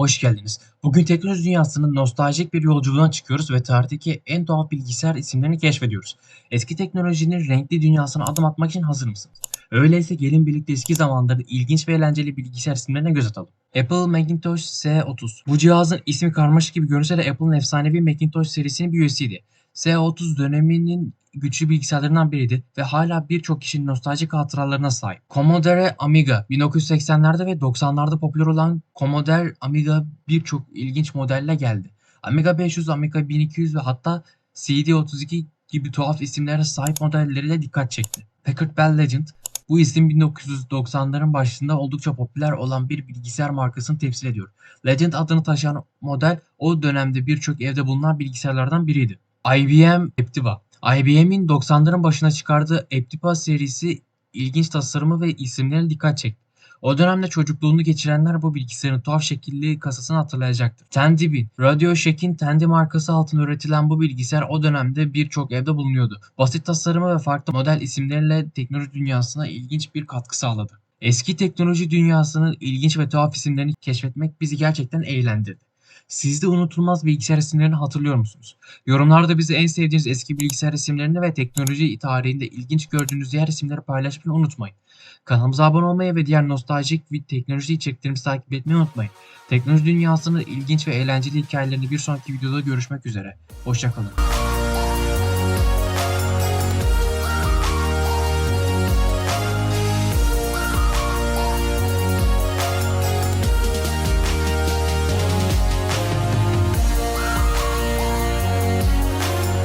Hoş geldiniz. Bugün teknoloji dünyasının nostaljik bir yolculuğuna çıkıyoruz ve tarihteki en tuhaf bilgisayar isimlerini keşfediyoruz. Eski teknolojinin renkli dünyasına adım atmak için hazır mısınız? Öyleyse gelin birlikte eski zamanların ilginç ve eğlenceli bilgisayar isimlerine göz atalım. Apple Macintosh S30. Bu cihazın ismi karmaşık gibi görünse de Apple'ın efsanevi Macintosh serisinin bir üyesiydi. S30 döneminin güçlü bilgisayarlarından biriydi ve hala birçok kişinin nostaljik hatıralarına sahip. Commodore Amiga 1980'lerde ve 90'larda popüler olan Commodore Amiga birçok ilginç modelle geldi. Amiga 500, Amiga 1200 ve hatta CD32 gibi tuhaf isimlere sahip modelleriyle dikkat çekti. Packard Bell Legend bu isim 1990'ların başında oldukça popüler olan bir bilgisayar markasını temsil ediyor. Legend adını taşıyan model o dönemde birçok evde bulunan bilgisayarlardan biriydi. IBM Aptiva IBM'in 90'ların başına çıkardığı Aptiva serisi ilginç tasarımı ve isimlerine dikkat çekti. O dönemde çocukluğunu geçirenler bu bilgisayarın tuhaf şekilli kasasını hatırlayacaktır. Tandy Bean, Radio Shack'in Tandy markası altında üretilen bu bilgisayar o dönemde birçok evde bulunuyordu. Basit tasarımı ve farklı model isimleriyle teknoloji dünyasına ilginç bir katkı sağladı. Eski teknoloji dünyasının ilginç ve tuhaf isimlerini keşfetmek bizi gerçekten eğlendirdi. Siz de unutulmaz bilgisayar isimlerini hatırlıyor musunuz? Yorumlarda bize en sevdiğiniz eski bilgisayar isimlerini ve teknoloji tarihinde ilginç gördüğünüz diğer isimleri paylaşmayı unutmayın. Kanalımıza abone olmayı ve diğer nostaljik ve teknoloji içeriklerimizi takip etmeyi unutmayın. Teknoloji dünyasının ilginç ve eğlenceli hikayelerini bir sonraki videoda görüşmek üzere. Hoşçakalın.